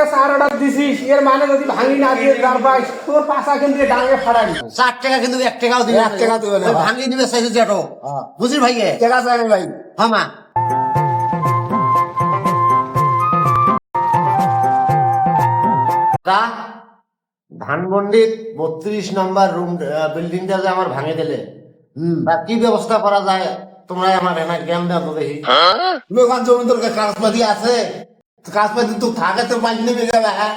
করে চার অর্ডার দিছিস এর মানে যদি ভাঙি না দিয়ে যার পাইস তোর পাশা কিন্তু ডাঙে ফাড়াবি চার টাকা কিন্তু এক টাকাও দিবে এক টাকা দিবে না। ভাঙি দিবে চাইছে যেটো হ্যাঁ। বুঝলি তা? ধানমন্ডির বত্রিশ নম্বর রুম বিল্ডিংটা যে আমার ভাঙে দিলে হুম। তা কি ব্যবস্থা করা যায়? তোমরা আমার এনা জ্ঞান দাও তো দেখি। তুমি ওখান জমি তোর কাগজপাতি আছে। কাগজপাতি তো থাকে তো পাঁচ নেবে যাবে হ্যাঁ?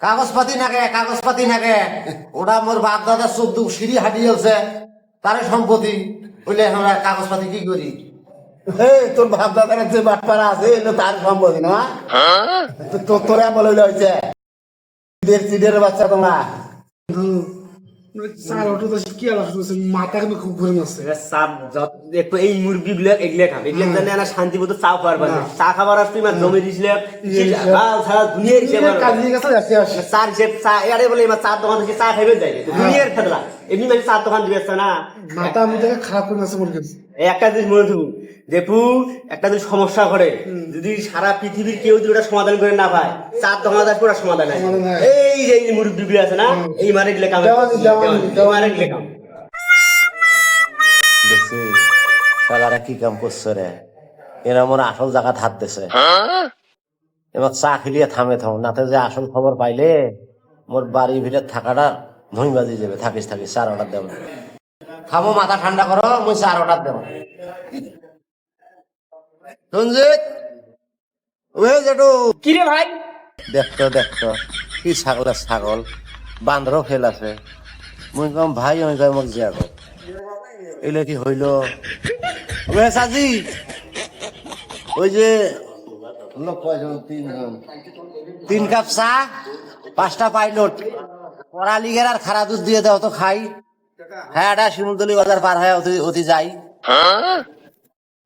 কাগজপাতি নাকে কাগজপাতি নাকে ওটা মোর বাপ দাদা চোদ্দ সিঁড়ি হাঁটি আছে তারে সম্পত্তি। বলে আমরা কাগজপাতি কি করি? হে তোর ভাব দাদার যে বাটপাড়া আছে এগুলো তার সম্পত্তি না? তো- তো তোরা বলে হয়েছে বাচ্চা তোমরা। একটু এই মুরগি গুলো এগুলো খাবে এগুলো জানে না শান্তি মতো চা খাবার পারবে চা খাবার আসতে মানে জমি দিছিলে। সারা দুনিয়ার হিসেবে চা বলে দোকান থেকে চা খাইবে যাই দুনিয়ার খেতলা এমনি মানে চার দোকান দিবে না। মাথা মুখে খারাপ করে মারছে মনে করছে একটা জিনিস মনে দেখু একটা যদি সমস্যা করে। যদি সারা পৃথিবীর কেউ যদি ওটা সমাধান করে না পায় চার ওটা সমাধান হয়। এই যে এই আছে না এই মারে গেলে কাম দেওয়ানি, দেওয়ানি, মারে গেলে কাম। দেখছি কি কাম করছে রে? এরা মোর আসল জায়গা হাত দিছে। এবার চা খেলিয়ে থামে থাম। নাতে যে আসল খবর পাইলে মোর বাড়ি ভিতরে থাকাটা ভুঁই বাজি যাবে। থাকিস থাকিস চার অর্ডার দেব। খাব মাথা ঠান্ডা করো মুই চার অর্ডার দেব। রঞ্জিত ওই যেটু কি রে ভাই? দেখতো দেখতো কি ছাগলের ছাগল বান্দরও ফেল আছে। মুই কম ভাই ওই কয় মোক জিয়া কর। এলে কি হইল? ওই সাজি ওই যে লোক কয়জন? তিনজন। তিন কাপ চা পাঁচটা পাইলট। পড়ালিগের আর খারা দুধ দিয়ে দাও তো খাই। হ্যাঁ এটা শিমুলতলি বাজার পার হয় অতি অতি যাই।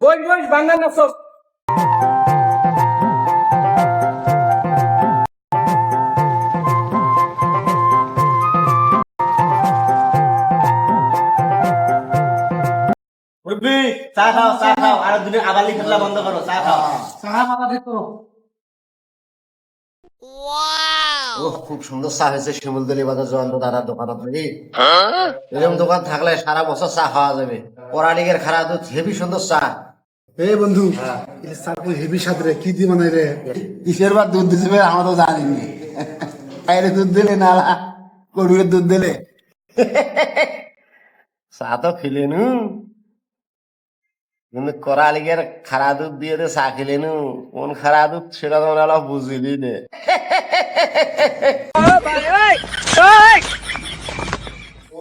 বই বই বাংলা নাচ মুরব্বি চা খাও চা খাও। আর দুদিন আবার খেলা বন্ধ করো চা খাও। সারা মাথা ঠিক করো খুব সুন্দর চা হয়েছে শিমুলতলি বাজার জয়ন্ত দাদার দোকানত নাকি? এরকম দোকান থাকলে সারা বছর চা খাওয়া যাবে। পড়ালিগের খারা দুধ হেভি সুন্দর চা। এ বন্ধু এটা হেভি সাথে রে কি দি মানে রে? কিসের বার দুধ দিছে আমরা তো জানিনি। বাইরে দুধ দিলে না গরুয়ের দুধ দিলে। চা তো খেলেনু। কিন্তু করালিগের খারা দুধ দিয়ে চা খেলেনু কোন খারা দুধ সেটা তো আমরা বুঝিলি নে।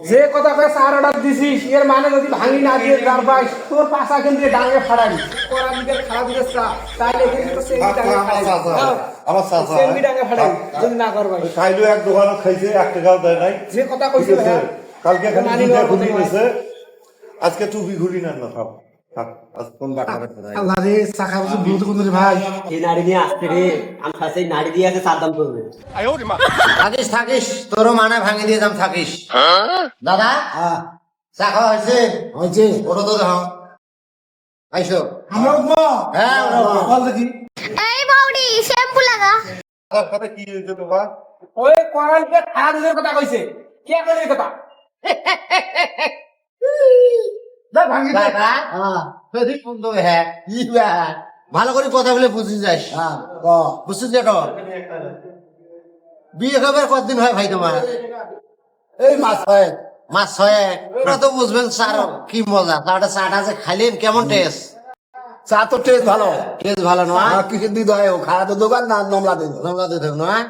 যে কথা চার অর্ডার দিছিস এর মানে যদি ভাঙি না দিয়ে পাইস তোর পাশা কিন্তু ডাঙে ফাড়াবি। করা দিকে খারাপ দিকে চা তাইলে কিন্তু সেঙ্গি ডাঙে আমার চাচা সেঙ্গি ডাঙে ফাড়াবি যদি না করবাই খাইলো এক দোকানত খাইছে এক টাকাও দেয় নাই। যে কথা কালকে এখানে ঘুরি গেছে আজকে টুপি ঘুরি না না আল্লাহ রে ভাই। এই নাড়ি দিয়ে আসতে রে। আমি খাসে নাড়ি দিয়ে আছে চার করবে। থাকিস থাকিস তোরও মানে ভাঙি দিয়ে যাম থাকিস। দাদা হ্যাঁ। চা খাওয়া হয়েছে? হয়েছে। ওটা তো দেখো। আইসো। আমরা উঠবো? হ্যাঁ বল দেখি। এই বাউডি শ্যাম্পু লাগা কথা কি হয়েছে তোমার? ওই দিনের কথা কইছে। কে করে কথা দেখ ভাঙি দে দাদা হ্যাঁ সেদিক বন্ধু হ্যাঁ কি বে ভালো করে কথা বলে বুঝি যাস। হ্যাঁ। ক? বুঝছিস বিয়ে খবর কতদিন হয় ভাই তোমার? এই মাছ হয় ছয়েক? ওরা তো বুঝবেন স্যার কি মজা। তাহলে চাটা যে খাইলেন কেমন টেস্ট চা তো টেস্ট ভালো। টেস্ট ভালো নয় কিসের দিতে হয় ও খারাপ তো দোকান না নমলা দিত তোমরা তো দেখ নয়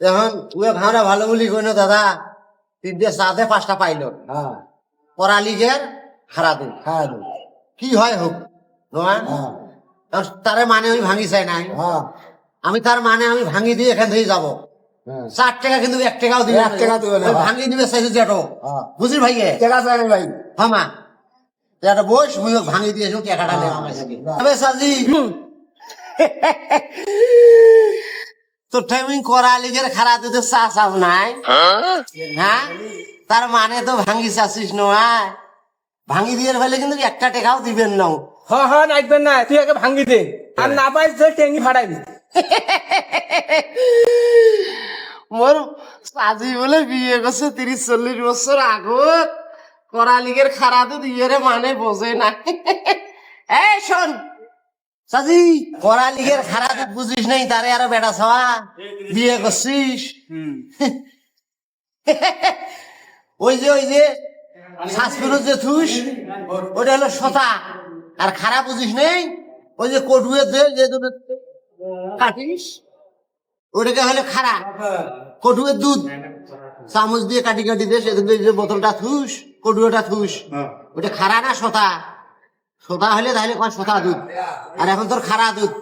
এখন উয়ে ভাড়া ভালো বলি কই না দাদা? তিনটে সাথে পাঁচটা পাইলো। হ্যাঁ। পড়ালিগের হারা হ্যাঁ কি হয় হোক নয় হ্যাঁ। মানে আমি ভাঙি চাই নাই। হ্যাঁ। আমি তার মানে আমি ভাঙি দিয়ে এখান থেকে যাব। হ্যাঁ। চার টাকা কিন্তু এক টাকাও দিবে এক টাকা দিবে না। ভাঙি দিবে চাইছে। বুঝলি ভাইয়ে? ঠিক আছে আমি ভাই। হামা এটা বস মুই ভাঙি দিয়েছি টাকাটা নেওয়া তবে সাজি। তো টাইমিং করা লিগের খারাপ দিতে চা চাও নাই। হ্যাঁ? তার মানে তো ভাঙি চাচ্ছিস নয়। ভাঙি দিয়ে ফেলে কিন্তু একটা টাকাও দিবেন না। হ হ নাইবেন না তুই আগে ভাঙি দে। আর না পাইস তুই টেঙ্গি ফাড়াবি মোর সাজি বলে বিয়ে করছে তিরিশ চল্লিশ বছর আগত। করালিগের খারাপ ইয়েরে মানে বোঝে না। এই শোন সাজি করালিগের খারাপ বুঝিস নাই তারে আরও বেটা ছাওয়া। বিয়ে করছিস। ওই যে ওই যে শাসপুরের যে থুস, ওটা হলো সতা। আর খারাপ বুঝিস নেই, ওই যে কটুয়ে যে যে দুটো কাটিস, ওটাকে হলে খারাপ কটুয়ের দুধ। চামচ দিয়ে কাটি কাটি দিয়ে সেদিন যে বোতলটা থুস, কটুয়েটা থুস। ওটা খারা না সতা? সতা হলে তাহলে কয় সতা দুধ? আর এখন তোর খারা দুধ।